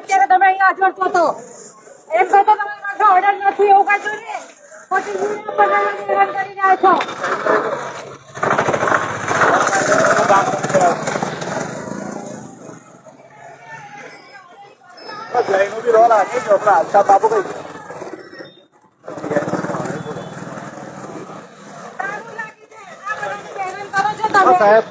અત્યારે તમે અહીંયા હાજર છો તો એમ કહો તો તમારા પાસે ઓર્ડર નથી એવું કહેજો ને પછી યુનિયન બનાવવાની હેરાન કરી રહ્યા છો જયનું બી રોલ આપી દો આપણા આશા બાબુ કઈ સારું લાગી છે. આ બધાને હેરાન કરો છો તમે. હા, સાહેબ.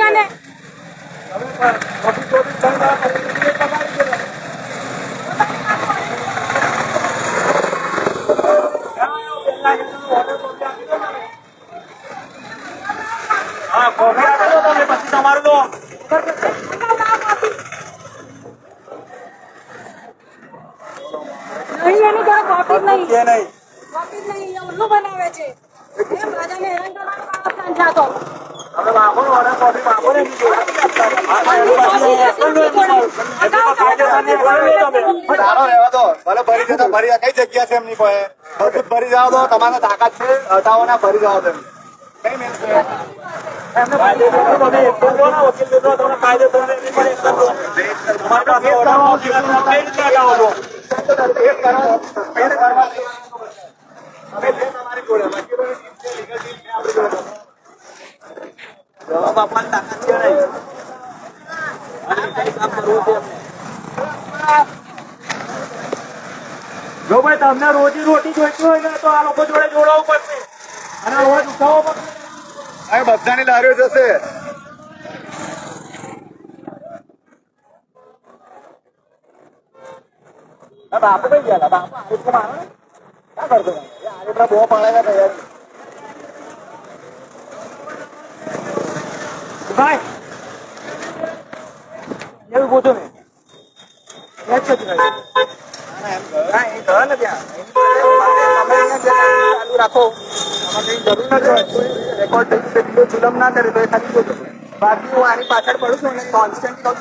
জানে Ah, correr નહીં એની જોડે કોપી જ નહીં. કોપી જ નહીં ઉલ્લુ બનાવે છે. એમ પ્રજાને હેરાન કરવાનો કામ સંજાતો હવે બાપુ નો ઓર્ડર કોફી બાપુ ને સારો રહેવા દો. ભલે ભરી કઈ જગ્યા છે એમની પાસે? બધું ભરી જાવ તો. તમારે તાકાત છે. હટાવો ના ભરી જાવ તમે જો ભાઈ તમને રોજી રોટી જોઈતી હોય ને તો આ લોકો જોડે જોડાવું પડશે. અને અવાજ ઉઠાવવો પડશે અહીં બધાની લારીઓ જશે બાપુ કઈ ગયા બાપુ આ રીતે મારો ને ક્યાં કરતો આ રીતે બહુ પાડ્યા તૈયાર ભાઈ એવું પૂછો ને એ જ છે ભાઈ હા, એ ઘર ને ત્યાં. રાખો. જરૂર નથી હોય. રેકોર્ડ થઈ જુલમ ના કરે તો એ ખાલી બાકી હું આની પાછળ પડું છું અને કોન્સ્ટન્ટ કહું